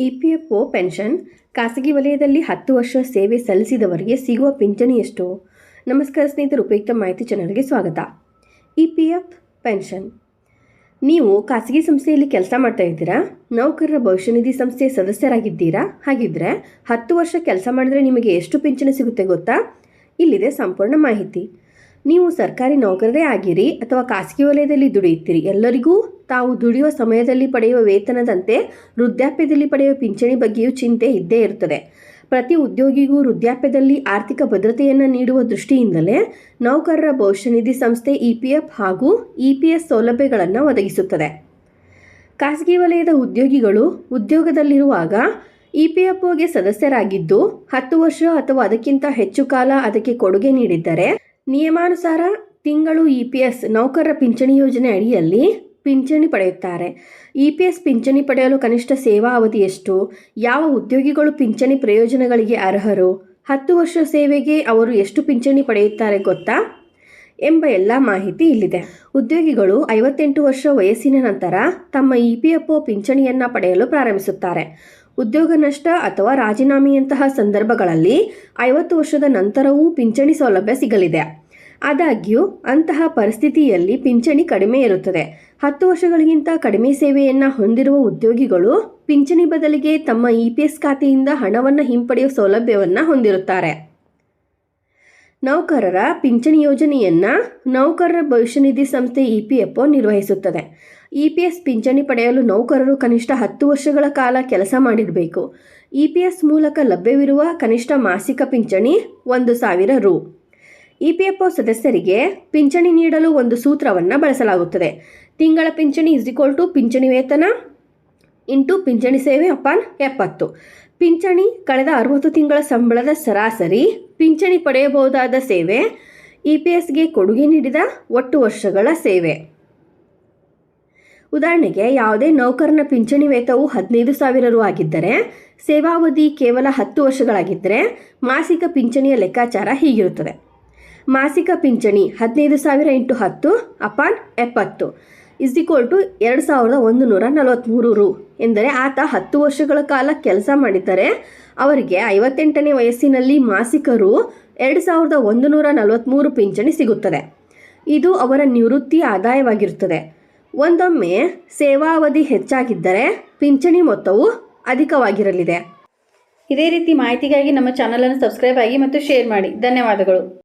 E P F O pension ಖಾಸಗಿ ವಲಯದಲ್ಲಿ ಹತ್ತು ವರ್ಷ ಸೇವೆ ಸಲ್ಲಿಸಿದವರಿಗೆ ಸಿಗುವ ಪಿಂಚಣಿ ಎಷ್ಟು? ನಮಸ್ಕಾರ ಸ್ನೇಹಿತರು, ಉಪಯುಕ್ತ ಮಾಹಿತಿ ಚಾನಲ್ಗೆ ಸ್ವಾಗತ. E P F pension. ನೀವು ಖಾಸಗಿ ಸಂಸ್ಥೆಯಲ್ಲಿ ಕೆಲಸ ಮಾಡ್ತಾ ಇದ್ದೀರಾ? ನೌಕರರ ಭವಿಷ್ಯ ನಿಧಿ ಸಂಸ್ಥೆಯ ಸದಸ್ಯರಾಗಿದ್ದೀರಾ? ಹಾಗಿದ್ರೆ ಹತ್ತು ವರ್ಷ ಕೆಲಸ ಮಾಡಿದ್ರೆ ನಿಮಗೆ ಎಷ್ಟು ಪಿಂಚಣಿ ಸಿಗುತ್ತೆ ಗೊತ್ತಾ? ಇಲ್ಲಿದೆ ಸಂಪೂರ್ಣ ಮಾಹಿತಿ. ನೀವು ಸರ್ಕಾರಿ ನೌಕರರೇ ಆಗಿರಿ ಅಥವಾ ಖಾಸಗಿ ವಲಯದಲ್ಲಿ ದುಡಿಯುತ್ತೀರಿ, ಎಲ್ಲರಿಗೂ ತಾವು ದುಡಿಯುವ ಸಮಯದಲ್ಲಿ ಪಡೆಯುವ ವೇತನದಂತೆ ವೃದ್ಧಾಪ್ಯದಲ್ಲಿ ಪಡೆಯುವ ಪಿಂಚಣಿ ಬಗ್ಗೆಯೂ ಚಿಂತೆ ಇದ್ದೇ ಇರುತ್ತದೆ. ಪ್ರತಿ ಉದ್ಯೋಗಿಗೂ ವೃದ್ಧಾಪ್ಯದಲ್ಲಿ ಆರ್ಥಿಕ ಭದ್ರತೆಯನ್ನು ನೀಡುವ ದೃಷ್ಟಿಯಿಂದಲೇ ನೌಕರರ ಭವಿಷ್ಯ ನಿಧಿ ಸಂಸ್ಥೆ ಇ ಪಿ ಎಫ್ ಹಾಗೂ ಇ ಪಿ ಎಸ್ ಸೌಲಭ್ಯಗಳನ್ನು ಒದಗಿಸುತ್ತದೆ. ಖಾಸಗಿ ವಲಯದ ಉದ್ಯೋಗಿಗಳು ಉದ್ಯೋಗದಲ್ಲಿರುವಾಗ ಇ ಪಿ ಎಫ್ಒಗೆ ಸದಸ್ಯರಾಗಿದ್ದು ಹತ್ತು ವರ್ಷ ಅಥವಾ ಅದಕ್ಕಿಂತ ಹೆಚ್ಚು ಕಾಲ ಅದಕ್ಕೆ ಕೊಡುಗೆ ನೀಡಿದ್ದರೆ ನಿಯಮಾನುಸಾರ ತಿಂಗಳು ಇ ಪಿ ಎಸ್ ನೌಕರರ ಪಿಂಚಣಿ ಯೋಜನೆ ಅಡಿಯಲ್ಲಿ ಪಿಂಚಣಿ ಪಡೆಯುತ್ತಾರೆ. ಇ ಪಿ ಎಸ್ ಪಿಂಚಣಿ ಪಡೆಯಲು ಕನಿಷ್ಠ ಸೇವಾ ಅವಧಿ ಎಷ್ಟು? ಯಾವ ಉದ್ಯೋಗಿಗಳು ಪಿಂಚಣಿ ಪ್ರಯೋಜನಗಳಿಗೆ ಅರ್ಹರು? ಹತ್ತು ವರ್ಷ ಸೇವೆಗೆ ಅವರು ಎಷ್ಟು ಪಿಂಚಣಿ ಪಡೆಯುತ್ತಾರೆ ಗೊತ್ತಾ? ಎಂಬ ಎಲ್ಲ ಮಾಹಿತಿ ಇಲ್ಲಿದೆ. ಉದ್ಯೋಗಿಗಳು ಐವತ್ತೆಂಟು ವರ್ಷ ವಯಸ್ಸಿನ ನಂತರ ತಮ್ಮ ಇ ಪಿ ಎಫ್ ಒ ಪಿಂಚಣಿಯನ್ನು ಪಡೆಯಲು ಪ್ರಾರಂಭಿಸುತ್ತಾರೆ. ಉದ್ಯೋಗ ನಷ್ಟ ಅಥವಾ ರಾಜೀನಾಮೆಯಂತಹ ಸಂದರ್ಭಗಳಲ್ಲಿ ಐವತ್ತು ವರ್ಷದ ನಂತರವೂ ಪಿಂಚಣಿ ಸೌಲಭ್ಯ ಸಿಗಲಿದೆ. ಆದಾಗ್ಯೂ, ಅಂತಹ ಪರಿಸ್ಥಿತಿಯಲ್ಲಿ ಪಿಂಚಣಿ ಕಡಿಮೆ ಇರುತ್ತದೆ. ಹತ್ತು ವರ್ಷಗಳಿಗಿಂತ ಕಡಿಮೆ ಸೇವೆಯನ್ನು ಹೊಂದಿರುವ ಉದ್ಯೋಗಿಗಳು ಪಿಂಚಣಿ ಬದಲಿಗೆ ತಮ್ಮ ಇ ಪಿ ಎಸ್ ಖಾತೆಯಿಂದ ಹಣವನ್ನು ಹಿಂಪಡೆಯುವ ಸೌಲಭ್ಯವನ್ನು ಹೊಂದಿರುತ್ತಾರೆ. ನೌಕರರ ಪಿಂಚಣಿ ಯೋಜನೆಯನ್ನು ನೌಕರರ ಭವಿಷ್ಯ ನಿಧಿ ಸಂಸ್ಥೆ ಇ ಪಿ ಎಫ್ ಒ ನಿರ್ವಹಿಸುತ್ತದೆ. ಇ ಪಿ ಎಸ್ ಪಿಂಚಣಿ ಪಡೆಯಲು ನೌಕರರು ಕನಿಷ್ಠ ಹತ್ತು ವರ್ಷಗಳ ಕಾಲ ಕೆಲಸ ಮಾಡಿರಬೇಕು. ಇ ಪಿ ಎಸ್ ಮೂಲಕ ಲಭ್ಯವಿರುವ ಕನಿಷ್ಠ ಮಾಸಿಕ ಪಿಂಚಣಿ ಒಂದು ಸಾವಿರ ರು. ಇ ಪಿ ಎಫ್ ಒ ಸದಸ್ಯರಿಗೆ ಪಿಂಚಣಿ ನೀಡಲು ಒಂದು ಸೂತ್ರವನ್ನು ಬಳಸಲಾಗುತ್ತದೆ. ತಿಂಗಳ ಪಿಂಚಣಿ ಇಸ್ ಇಕ್ವಲ್ ಟು ಪಿಂಚಣಿ ವೇತನ ಇಂಟು ಪಿಂಚಣಿ ಸೇವೆ ಅಪಾನ್ ಎಪ್ಪತ್ತು. ಪಿಂಚಣಿ ಕಳೆದ ಅರವತ್ತು ತಿಂಗಳ ಸಂಬಳದ ಸರಾಸರಿ ಪಿಂಚಣಿ ಪಡೆಯಬಹುದಾದ ಸೇವೆ, ಇ ಪಿ ಎಸ್ಗೆ ಕೊಡುಗೆ ನೀಡಿದ ಒಟ್ಟು ವರ್ಷಗಳ ಸೇವೆ. ಉದಾಹರಣೆಗೆ, ಯಾವುದೇ ನೌಕರನ ಪಿಂಚಣಿ ವೇತವು ಹದಿನೈದು ಸಾವಿರ ರು ಆಗಿದ್ದರೆ, ಸೇವಾವಧಿ ಕೇವಲ ಹತ್ತು ವರ್ಷಗಳಾಗಿದ್ದರೆ, ಮಾಸಿಕ ಪಿಂಚಣಿಯ ಲೆಕ್ಕಾಚಾರ ಹೀಗಿರುತ್ತದೆ. ಮಾಸಿಕ ಪಿಂಚಣಿ ಹದಿನೈದು ಸಾವಿರ ಇಂಟು ಹತ್ತು ಅಪಾನ್ ಎಪ್ಪತ್ತು. ಇಸ್ ಈಕ್ವಲ್ ಟು ಎರಡು ಸಾವಿರದ ಒಂದು ನೂರ ನಲವತ್ತ್ಮೂರು ರು ಎಂದರೆ ಆತ ಹತ್ತು ವರ್ಷಗಳ ಕಾಲ ಕೆಲಸ ಮಾಡಿದ್ದಾರೆ ಅವರಿಗೆ ಐವತ್ತೆಂಟನೇ ವಯಸ್ಸಿನಲ್ಲಿ ಮಾಸಿಕರು ಎರಡು ಸಾವಿರದ ಒಂದು ನೂರ ನಲವತ್ತ್ಮೂರು ಪಿಂಚಣಿ ಸಿಗುತ್ತದೆ. ಇದು ಅವರ ನಿವೃತ್ತಿ ಆದಾಯವಾಗಿರುತ್ತದೆ. ಒಂದೊಮ್ಮೆ ಸೇವಾವಧಿ ಹೆಚ್ಚಾಗಿದ್ದರೆ ಪಿಂಚಣಿ ಮೊತ್ತವು ಅಧಿಕವಾಗಿರಲಿದೆ. ಇದೇ ರೀತಿ ಮಾಹಿತಿಗಾಗಿ ನಮ್ಮ ಚಾನಲನ್ನು ಸಬ್ಸ್ಕ್ರೈಬ್ ಆಗಿ ಮತ್ತು ಶೇರ್ ಮಾಡಿ. ಧನ್ಯವಾದಗಳು.